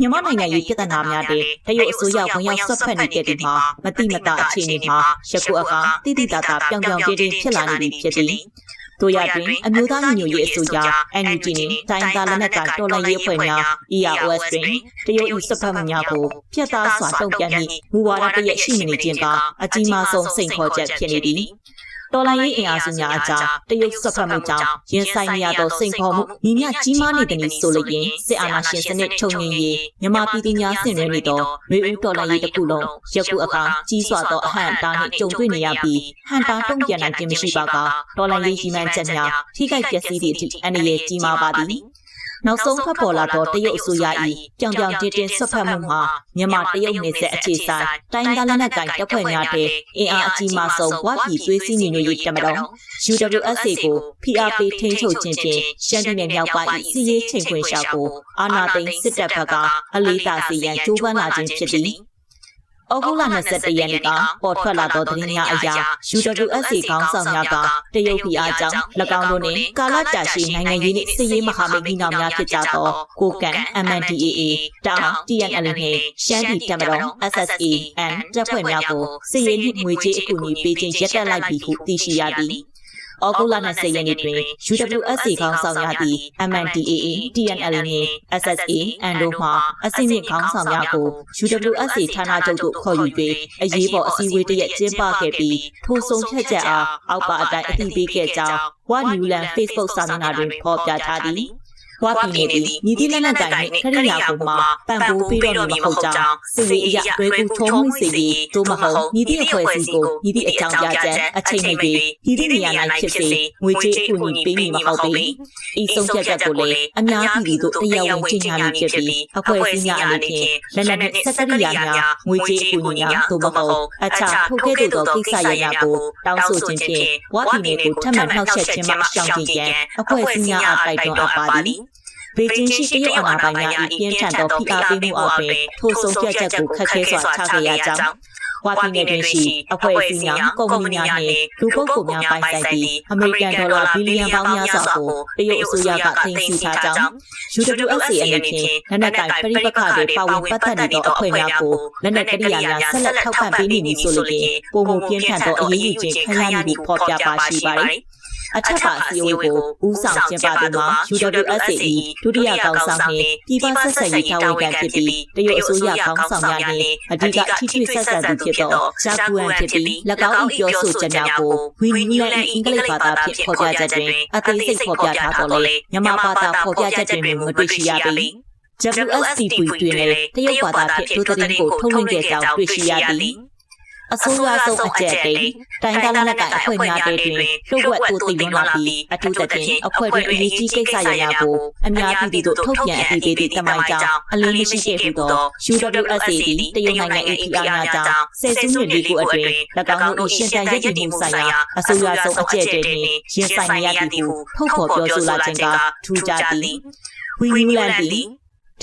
မြန်မာနိုင်ငံရေးပြည်ထနာများတဲ့တရုတ်အစိုးရဝင်ရောက်ဆွတ်ဖက်နေတဲ့ဒီမှာမတိမတာအခြေအနေမှာယခုအခါတိတိတတာပြောင်ပြောင်တင်းတင်းဖြစ်လာနေပြီဖြစ်သည်တို့ရတွင်အမျိုးသားညီညွတ်ရေးအစိုးရ NUG နှင့်တိုင်းသားလက်နက်ကိုင်တော်လှန်ရေးအဖွဲ့များ EROS တွင်တရုတ်၏စစ်ဖက်မှုများကိုဖျက်သားစွာတုံ့ပြန်သည့်မူဝါဒတစ်ရက်ရှိမနေခြင်းကအကြီးမားဆုံးစိန်ခေါ်ချက်ဖြစ်နေသည် တော်လိုင်းရေးအင်အားစုများအကြောင်းတရုတ်ဆက်ဖက်မှုကြောင့်ရင်ဆိုင်နေရသောစိန်ခေါ်မှုညီမျှကြီးမားနေသည်နည်းဆိုလျင်စစ်အာဏာရှင်စနစ်ချုပ်ငြိမ်းရေးမြန်မာပြည်သူများဆင်နွှဲနေသောရေဦးတော်လိုင်းရေးတစ်ခုလုံးယခုအခါကြီးစွာသောအဟန့်အတားနှင့်ကြုံတွေ့နေရပြီးဟန်တာတုံ့ပြန်နိုင်ခြင်းမရှိပါကတော်လိုင်းရေးကြီးမှန်းချက်များထိခိုက်ပျက်စီးသည့်အထိအန္တရာယ်ကြီးမားပါသည် နောက်ဆုံးထွက်ပေါ်လာသောတရုတ်အစိုးရ၏ကြောင်ပြောင်တင်းတင်းဆွတ်ဖက်မှုမှာမြန်မာတရုတ်နယ်စပ်အခြေဆိုင်တိုင်းဒေသလက်နက်ကိုင်တပ်ဖွဲ့များတဲ့အင်အားအကြီးမားဆုံးဝါပြည်သွေးစည်းညီညွတ်ရေးတပ်မတော် UWSA ကိုဖိအားပေးထိန်းချုပ်ခြင်းဖြင့်ရှမ်းပြည်နယ်မြောက်ပိုင်း၏စီးရေးချိန်ခွင်ရှာကိုအာဏာသိမ်းစစ်တပ်ဘက်ကအလေးသာစီရန်ကြိုးပမ်းလာခြင်းဖြစ်သည်။ ဩဂုတ်လ22ရက်နေ့ကပေါ်ထွက်လာသောသတင်းများအရ UWSA ခေါင်းဆောင်များကတရုတ်ပြည်အားကြောင့်၎င်းတို့နှင့်ကာလကြာရှည်နိုင်ငံရေးနှင့်စစ်ရေးမဟာမိတ်ညီနောင်များဖြစ်ကြသောကိုကန် MNDAA တောင် TNL နှင့်ရှမ်းပြည်တပ်မတော် SSA and တပ်ဖွဲ့များကိုစစ်ရေးနှင့်ငွေကြေးအကူအညီပေးခြင်းရပ်တန့်လိုက်ပြီဟုသိရှိရသည်။ ဩဂုတ်လ20ရက်နေ့တွင် UWSA ခေါင်းဆောင်များသည့် MNDAA, TNL နှင့် SSA အန်တို့မှအစည်းအဝေးခေါင်းဆောင်များကို UWSA ဌာနချုပ်သို့ခေါ်ယူ၍အရေးပေါ်အစည်းအဝေးတစ်ရက်ကျင်းပခဲ့ပြီးထိုဆုံးဖြတ်ချက်အားအောက်ပါအတိုင်းအသိပေးခဲ့ကြောင်း One Newland Facebook စာမျက်နှာတွင်ဖော်ပြထားသည်။ ဝါပြည်နယ်သည်ညီတိလက်နက်တိုင်နှင့်ခရိယာကိုမှပံ့ပိုးပေးတော်မူမဟုတ်ကြောင်းစစ်ရေးအရတွဲကူထုံးမှုစီရေးတို့မဟုတ်ညီတိအဖွဲ့အစည်းကိုညီတိအကြောင်းပြချက်အချိန်မီညီတိနေရာ၌ဖြစ်စေငွေကြေးအကူအညီပေးမည်မဟုတ်ပေဤဆုံးဖြတ်ချက်ကိုလည်းအများပြည်သူတို့တရားဝင်ကြီးညာမည်ဖြစ်ပြီးအဖွဲ့အစည်းများအနေဖြင့်လက်နက်နှင့်စက်တရိယာများငွေကြေးအကူအညီများတို့မဟုတ်အခြားထုတ်ခဲ့သောကိစ္စရပ်များကိုတောင်းဆိုခြင်းဖြင့်ဝါပြည်နယ်ကိုထပ်မံနှောက်ယှက်ခြင်းမှရှောင်ကြဉ်ရန်အဖွဲ့အစည်းများအားတိုက်တွန်းအပ်ပါသည် ဘေကျင်းရှိတရုတ်အာဏာပိုင်များ၏ပြင်းထန်သောဖိအားပေးမှုအောက်တွင်ထိုဆုံးဖြတ်ချက်ကိုခက်ခဲစွာချခဲ့ရကြောင်းဝါပြည်နယ်တွင်ရှိအဖွဲ့အစည်းများကုမ္ပဏီများနှင့်လူပုဂ္ဂိုလ်များပိုင်ဆိုင်သည့်အမေရိကန်ဒေါ်လာဘီလီယံပေါင်းများစွာကိုတရုတ်အစိုးရကသိမ်းဆည်းထားကြောင်း UWSA အနေဖြင့်လက်နက်ကိုင်ပြည်ပခါတွေပါဝင်ပတ်သက်နေသောအဖွဲ့များကိုလက်နက်ကိရိယာများဆက်လက်ထောက်ပံ့ပေးနေမည်ဆိုလိုဖြင့်ပုံမှုပြင်းထန်သောအရေးယူခြင်းခံရမည်ဟုဖော်ပြပါရှိပါသည် အထက်ပါစီအိုကိုဦးဆောင်ကျင်းပသူမှာ UWSAE ဒုတိယကောင်းဆောင်နှင့်ပြည်ပဆက်ဆံရေးတာဝန်ခံဖြစ်ပြီးတရုတ်အစိုးရကောင်းဆောင်များနှင့်အဓိကထိထိဆက်ဆံသူဖြစ်သောဂျာပူအန်ဖြစ်ပြီး၎င်း၏ပြောဆိုချက်များကိုဝီနီလန်အင်္ဂလိပ်ဘာသာဖြင့်ဖော်ပြချက်တွင်အသေးစိတ်ဖော်ပြထားတော်လဲမြန်မာဘာသာဖော်ပြချက်တွင်မတွေ့ရှိရပေ WSTP တွင်လည်းတရုတ်ဘာသာဖြင့်ဒုသတင်းကိုထုတ်လွှင့်ခဲ့ကြောင်းတွေ့ရှိရသည် အဆိုးရွားဆုံးအကျက်တိန်တိုင်းကားလက်ကိုင်အဖွဲ့များတဲ့တွင်လှုပ်ဝက်ကိုတည်လွန်လာပြီးအထူးသဖြင့်အဖွဲ့တွင်အရေးကြီးကိစ္စရပ်များကိုအများပြည်သူတို့ထုတ်ပြန်အသိပေးသည့်တမိုင်းကြောင့်အလင်းမရှိခဲ့ဘူးသော UWSA သည်တရုတ်နိုင်ငံ APR များကြောင့်ဆယ်စုနှစ်လေးခုအတွင်း၎င်းတို့၏ရှင်တန်ရည်တည်မှုဆိုင်ရာအဆိုးရွားဆုံးအကျက်တိန်နှင့်ရင်ဆိုင်နေရသည်ဟုထုတ်ဖော်ပြောဆိုလာခြင်းကထူးခြားသည်ဝီနူလန်သည်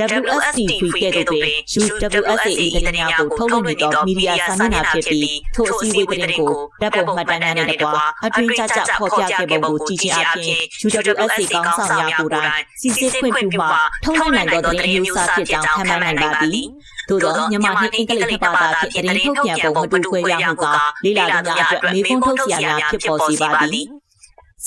WSTP ကဲ့သို့ပင် UWSA ၏သတင်းများကိုထုတ်လွှင့်နေသောမီဒီယာစာမျက်နှာဖြစ်ပြီးထိုအစည်းအဝေးသတင်းကိုဓာတ်ပုံမှတ်တမ်းများနဲ့တကွာအတွင်းကျကျဖော်ပြခဲ့ပုံကိုကြည့်ခြင်းအပြင် UWSA ကောင်းဆောင်များကိုယ်တိုင်စီစစ်ခွင့်ပြုမှထုတ်လွှင့်နိုင်သောသတင်းအမျိုးအစားဖြစ်ကြောင်းခန့်မှန်းနိုင်ပါသည်သို့သောမြန်မာနှင့်အင်္ဂလိပ်နှစ်ဘာသာဖြင့်သတင်းထုတ်ပြန်ပုံမတူကွဲပြားမှုကလေးလာသူများအတွက်မေးခွန်းထုတ်စရာများဖြစ်ပေါ်စေပါသည်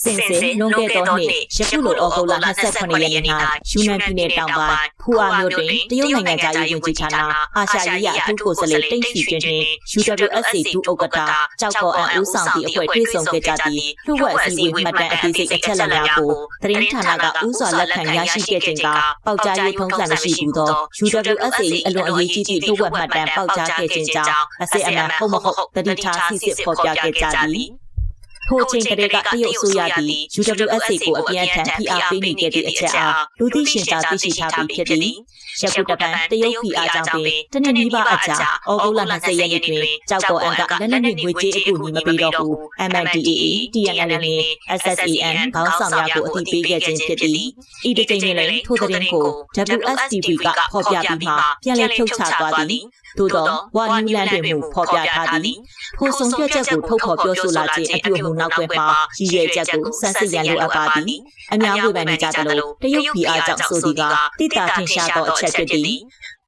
စင်စင်လွန်ခဲ့သောနှစ်ယခုလိုဩဂုတ်လ28ရက်နေ့၌ယူနန်ပြည်နယ်တောင်ပိုင်းဖူအာမြို့တွင်တရုတ်နိုင်ငံသားရေးဝန်ကြီးဌာနအာရှရေးရာအထူးကိုယ်စားလှယ်တိန့်ချီကျင်းနှင့် UWSA ဒုဥက္ကဋ္ဌကြောက်ကော်အန်ဦးဆောင်သည့်အဖွဲ့တွေ့ဆုံခဲ့ကြပြီးလှုပ်ဝက်အစည်းအဝေးမှတ်တမ်းအသေးစိတ်အချက်အလက်များကိုသတင်းဌာနကဥစွာလက်ခံရရှိခဲ့ခြင်းကပေါက်ကြားရေးထုံးစံမရှိဘူးသော UWSA ၏အလွန်အရေးကြီးသည့်လှုပ်ဝက်မှတ်တမ်းပေါက်ကြားခဲ့ခြင်းကြောင့်အစစ်အမှန်ဟုတ်မဟုတ်တတိထားစစ်စစ်ဖော်ပြခဲ့ကြသည် ထိုအချိန်ကလေးကတရုတ်အစိုးရသည် UWSA ကိုအပြင်းထန်ဖိအားပေးနေခဲ့သည့်အချက်အားလူသိရှင်ကြားသိရှိထားပြီးဖြစ်သည်။ယခုတပံတရုတ်ဖိအားကြောင့်ပင်တနင်္လာနေ့အကြာဩဂုတ်လ20ရက်နေ့တွင်ကြောက်တော်အန်ကလက်နက်နှင့်ငွေကြေးအကူအညီမပေးတော့ဘူး MNDAA, TNL နှင့် SSAN ခေါင်းဆောင်များကိုအသိပေးခဲ့ခြင်းဖြစ်သည်။ဤတစ်ချိန်တွင်လည်းထိုသတင်းကို WSTV ကဖော်ပြပြီးမှပြန်လည်ထုတ်ချသွားသည်။သို့သောဝါနယူလန်တွင်မူဖော်ပြထားသည်။ထိုဆုံးဖြတ်ချက်ကိုထုတ်ဖော်ပြောဆိုလာခြင်းအပြုအမူနောက်ွယ်မှာရည်ရွယ်ချက်ကိုစမ်းစစ်ရန်လိုအပ်ပါသည်။အများဝေဖန်နေကြသလိုတရုတ်ပြည်အားကြောင့်ဆိုသည်ကတိတာထင်ရှားသောအချက်ဖြစ်သည်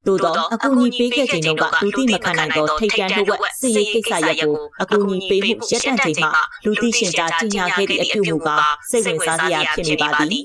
သို့တော့အကူအညီပေးခဲ့ချိန်တုန်းကလူသိမခံနိုင်သောထိတ်တန့်နှုတ်ဝက်စစ်ရေးကိစ္စရပ်ကိုအကူအညီပေးမှုရပ်တန့်ချိန်မှလူသိရှင်ကြားကြီးညာခဲ့သည့်အပြုမူကစိတ်ဝင်စားစရာဖြစ်နေပါသည်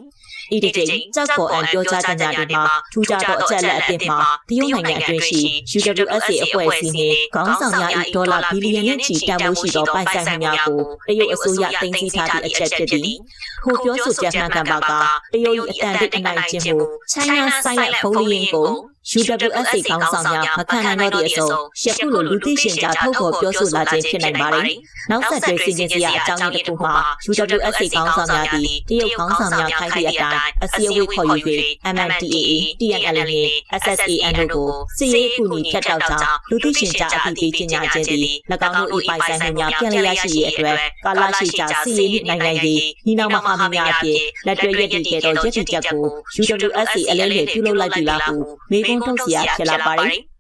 ဤတစ်ချိန်ကြောက်ပေါ်အန်ပြောကြားကြညာတွေမှာထူးခြားသောအချက်အလက်အသစ်မှာတရုတ်နိုင်ငံအတွင်းရှိ UWSA အဖွဲ့အစည်းနှင့်ခေါင်းဆောင်များ၏ဒေါ်လာဘီလီယံနှင့်ချီတန်ဖိုးရှိသောပိုင်ဆိုင်မှုများကိုတရုတ်အစိုးရတင်စီထားသည့်အချက်ဖြစ်သည်။ထိုပြောဆိုချက်မှန်ကန်ပါကတရုတ်၏အတန်တိတ်အနိုင်ကျင့်မှု China Silent Bullying ကို UWSA ခေါင်းဆောင်များမခံနိုင်တော့သည့်အစုံရှက်ခုလိုလူသိရှင်ကြားထုတ်ဖော်ပြောဆိုလာခြင်းဖြစ်နိုင်ပါတယ်။နောက်ဆက်တွဲစီစဉ်စရာအကြောင်းရင်းတစ်ခုမှာ UWSA ခေါင်းဆောင်များသည်တရုတ်ခေါင်းဆောင်များခိုင်းသည့်အတိုင်းအစည်းအဝေးခေါ်ယူ၍ MNDAA, TNL နှင့် SSAN တို့ကိုစစ်ရေးအကူအညီဖြတ်တောက်ကြောင်းလူသိရှင်ကြားအသိပေးကြေညာခြင်းသည်၎င်းတို့၏ပိုင်ဆိုင်မှုများပြန်လည်ရရှိရေးအတွက်ကာလရှိကြာစစ်ရေးနှင့်နိုင်ငံရေးညီနောင်မဟာမိတ်များအဖြစ်လက်တွဲရည်တည်ခဲ့သောရည်တည်ချက်ကို UWSA အလဲလှယ်ပြုလုပ်လိုက်ပြီလားဟုမေးကုန်းထုတ်စရာဖြစ်လာပါတယ်။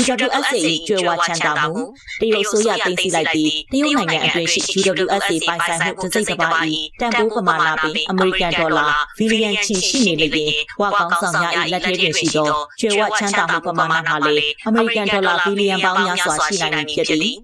UWSA ကျွဲဝါချမ်းသာမှုတရုတ်ဆိုရတင်စီလိုက်ပြီးတရုတ်နိုင်ငံအတွင်းရှိ UWSA ပိုင်ဆိုင်မှုတစ်စိတ်တစ်ပိုင်းတန်ဖိုးပမာဏပင်အမေရိကန်ဒေါ်လာဘီလီယံချီရှိနေလျင်ဝါကောင်းဆောင်များ၏လက်ထဲတွင်ရှိသောကျွဲဝါချမ်းသာမှုပမာဏမှာလည်းအမေရိကန်ဒေါ်လာဘီလီယံပေါင်းများစွာရှိနိုင်မည်ဖြစ်သည်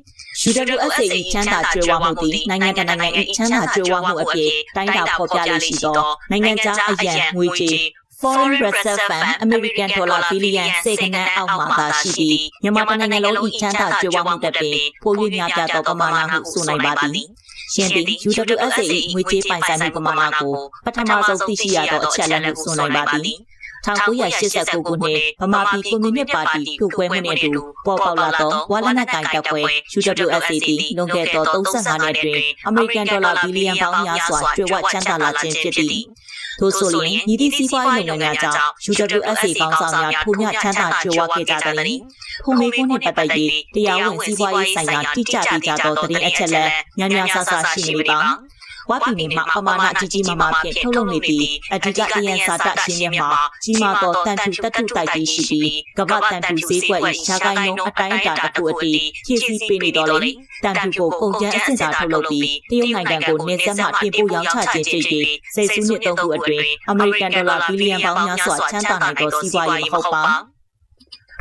UWSA ၏ချမ်းသာကြွယ်ဝမှုသည်နိုင်ငံတကာနိုင်ငံ၏ချမ်းသာကြွယ်ဝမှုအဖြစ်တိုင်းတာဖော်ပြလေ့ရှိသောနိုင်ငံခြားအရန်ငွေကြေး Foreign Reserve Fund American Dollar Billion စေကနန်းအောက်မှာသာရှိပြီးမြန်မာတိုင်းနိုင်ငံလုံး၏ချမ်းသာကြွယ်ဝမှုတက်ပင်ပို၍များပြားသောပမာဏဟုဆိုနိုင်ပါသည်။ရှင်သည် UWSA ၏ငွေကြေးပိုင်ဆိုင်မှုပမာဏကိုပထမဆုံးသိရှိရသောအချက်အလက်ဟုဆိုနိုင်ပါသည်။1989ခုနှစ်ဗမာပြည်ကွန်မြူနစ်ပါတီပြုတ်ခွဲမှုနဲ့အတူပေါ်ပေါက်လာသောဝါလနက်ကိုင်တပ်ဖွဲ့ UWSA သည်လွန်ခဲ့သော35နှစ်အတွင်းအမေရိကန်ဒေါ်လာဘီလီယံပေါင်းများစွာကျွေးဝချမ်းသာလာခြင်းဖြစ်သည်။ ထို့ဆိုရင်ညီသည့်စီးပွားရေးလုပ်ငန်းများကြောင့် UWSA ပေါင်းဆောင်များထိုမြချမ်းသာကျွေးဝခဲ့ကြသည်။ဖုန်မေကွန်းနှင့်ပတ်သက်၍တရားဝင်စီးပွားရေးဆိုင်ရာတိကျတိကျသောသတင်းအချက်အလက်များများဆဆရှိနေပါ။ ဝါပြည်နယ်မှာပမာဏကြီးကြီးမားမားဖြင့်ထုတ်လုပ်နေပြီးအဓိကတယံစာတရှင်းရမှာကြီးမားသောတန်ထူတတုတိုက်ကြီးရှိပြီးကမ္ဘာတန်ထူဈေးကွက်၏ရှားကိုင်းနှုန်းအတိုင်းအတာတစ်ခုအထိဖြည့်ဆည်းပေးနေတော့လေတန်ထူကိုကုန်ကျန်းအဆင့်သာထုတ်လုပ်ပြီးတရုတ်နိုင်ငံကိုနေဆက်မှတင်ပို့ရောင်းချခြင်းဖြစ်ပြီးစိတ်ဆူးနှစ်သုံးခုအတွင်းအမေရိကန်ဒေါ်လာဘီလီယံပေါင်းများစွာချမ်းသာနိုင်သောစီးပွားရေးမဟုတ်ပါ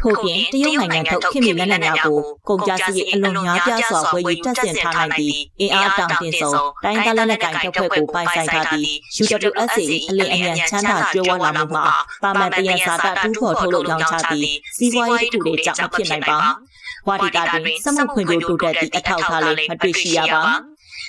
ထို့ပြင်တရုတ်နိုင်ငံထုတ်ခင်မီလက်နက်များကိုကုန်ကြစည်အလွန်များပြားစွာဝယ်ယူတပ်ဆင်ထားနိုင်ပြီးအင်အားတောင်တင်ဆုံးတိုင်းသားလက်နက်ကိုင်တပ်ဖွဲ့ကိုပိုင်ဆိုင်ထားပြီး UWSA အလင်းအမြန်ချမ်းသာကျွဲဝလာမှုမှာပါမန်တရန်စာတတူးဖော်ထုတ်လုပ်ရောင်းချပြီးစီးပွားရေးတစ်ခုလေးကြောင့်မဖြစ်နိုင်ပါဝါဒီတာတွင်စက်မှုဖွံ့ဖြိုးတိုးတက်သည့်အထောက်အထားလည်းမတွေ့ရှိရပါ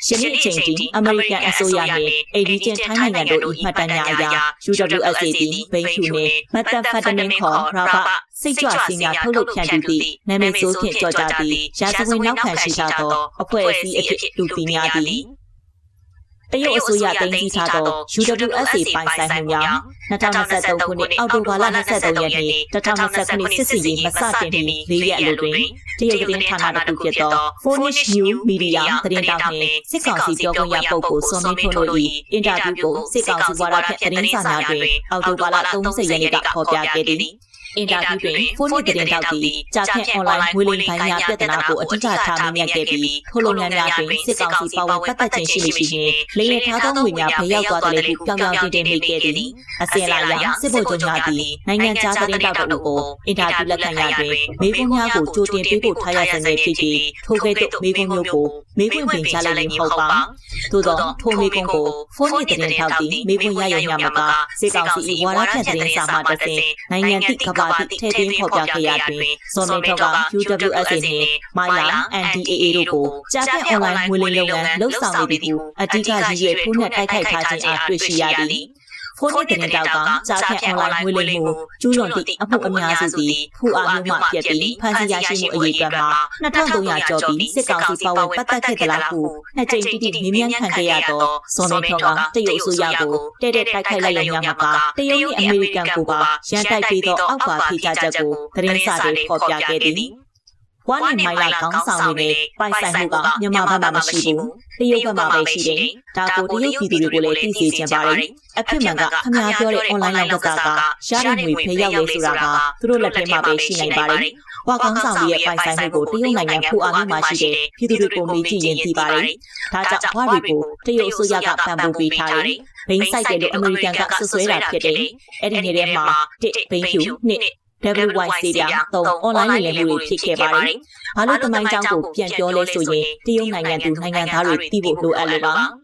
ယနေ့အချိန်ထိအမေရိကန်အစိုးရနှင့်အေဒီဂျင်ထိုင်းနိုင်ငံတို့၏မှတ်တမ်းများအရ UWSA သည်ဘိန်းဖြူနှင့်မက်သက်ဖက်တမင်ခေါ်ရာဘစိတ်ကြွစီများထုတ်လုပ်ဖြန့်ဖြူးသည့်နာမည်ဆိုးဖြင့်ကြော်ကြသည့်ရာဇဝင်နောက်ခံရှိကြသောအဖွဲ့အစည်းအဖြစ်လူသိများသည် တရုတ်အစိုးရတင်စီထားသော UWSA ပိုင်ဆိုင်မှုများ2023ခုနှစ်အောက်တိုဘာလ23ရက်နေ့2020ခုနှစ်စစ်စီရေးမစတင်မီ၄ရက်အလိုတွင်တရုတ်သတင်းဌာနတစ်ခုဖြစ်သော Phonish New Media သတင်းတောက်နှင့်စစ်ကောင်စီပြောခွင့်ရပုဂ္ဂိုလ်စောမင်းထွန်းတို့၏အင်တာဗျူးကိုစစ်ကောင်စီဝါဒဖြန့်သတင်းစာများတွင်အောက်တိုဘာလ30ရက်နေ့ကဖော်ပြခဲ့သည် အင်တာဗျူးတွင်ဖိုးနစ်သတင်းတောက်သည်ကြာဖြန့်အွန်လိုင်းငွေလိမ်ခိုင်းများပြဿနာကိုအဓိကထားမြင်ခဲ့ပြီးထိုလုံများများတွင်စစ်ကောင်စီပါဝင်ပတ်သက်ခြင်းရှိမရှိနှင့်လေယာဉ်ထားသောငွေများဖျောက်သွားတယ်ဟုပြောင်ပြောင်တင်းတင်းမိခဲ့သည်အစင်လာရစစ်ဗိုလ်ချုပ်များသည်နိုင်ငံခြားသတင်းတောက်တို့ကိုအင်တာဗျူးလက်ခံရတွင်မိခွန်းများကိုကြိုတင်ပေးဖို့ထားရစနေဖြစ်ပြီးထိုကဲ့သို့မိခွန်းမျိုးကိုမိခွန်းပင်ချလိုက်မဟုတ်ပါသို့သောထိုမိခွန်းကိုဖုန်းနစ်သတင်းထောက်သည်မိခွန်းရရုံမျှမကစစ်ကောင်စီ၏ဝါဒဖြန့်သတင်းစာမှတစ်ဆင့်နိုင်ငံတိကဘာတိထည့်သွင်းဖော်ပြခဲ့ရတွင်ဇော်မေထောက်က UWSA နှင့်မိုင်လာ NDAA တို့ကိုကြားဖြတ်အွန်လိုင်းငွေလိမ်လုပ်ငန်းလှုပ်ဆောင်နေသည်ဟုအဓိကရည်ရွယ်ဖုန်းနဲ့တိုက်ခိုက်ထားခြင်းအားတွေ့ရှိရသည် ဖုန်းနဲ့တင်တောက်ကကြားဖြတ်အွန်လိုင်းငွေလိမ်မှုကျူးလွန်သည့်အမှုအများစုသည်ဖူအားမျိုးမှဖြစ်ပြီးဖန်စီရရှိမှုအရေးအတွက်မှာ2300ကျော်ပြီးစစ်ကောင်စီပါဝင်ပတ်သက်ခဲ့သလားဟုနှစ်ကြိမ်တိတိမြင်းမြန်းခံခဲ့ရသောဇွန်မေထောကတရုတ်အစိုးရကိုတဲ့တဲ့တိုက်ခိုက်လိုက်ရများမှာကတရုတ်နဲ့အမေရိကန်ကိုပါရန်တိုက်ပြီးသောအောက်ပါဖိကြချက်ကိုသတင်းစာတွေဖော်ပြခဲ့သည် ဝါနဲ့မိုင်လာခေါင်းဆောင်တွေနဲ့ပိုင်ဆိုင်မှုကမြန်မာဘက်မှာမရှိဘူးတရုတ်ဘက်မှာပဲရှိတယ်ဒါကိုတရုတ်ပြည်သူတွေကိုလည်းသိစေချင်ပါတယ်အဖြစ်မှန်ကခမားပြောတဲ့ online လောက်ကစားကရတဲ့ငွေဖေးရောက်ရဲဆိုတာကသူတို့လက်ထဲမှာပဲရှိနိုင်ပါတယ်ဝါကောင်းဆောင်ရဲ့ပိုင်ဆိုင်မှုကိုတရုတ်နိုင်ငံဖူအားမှာရှိတဲ့ပြည်သူတွေကိုမေးကြည့်ရင်သိပါတယ်ဒါကြောင့်ဝါတွေကိုတရုတ်အစိုးရကပံ့ပိုးပေးထားတယ်ဘိန်းဆိုင်တယ်လို့အမေရိကန်ကဆွဆွဲတာဖြစ်တယ်အဲ့ဒီနေထဲမှာတစ်ဘိန်းဖြူနှစ် WYC ပြသုံး online လိမ်လည်မှုတွေဖြစ်ခဲ့ပါတယ်။ဘာလို့တမိုင်းကြောင်းကိုပြန်ပြောလဲဆိုရင်တရုတ်နိုင်ငံသူနိုင်ငံသားတွေသိဖို့လိုအပ်လို့ပါ။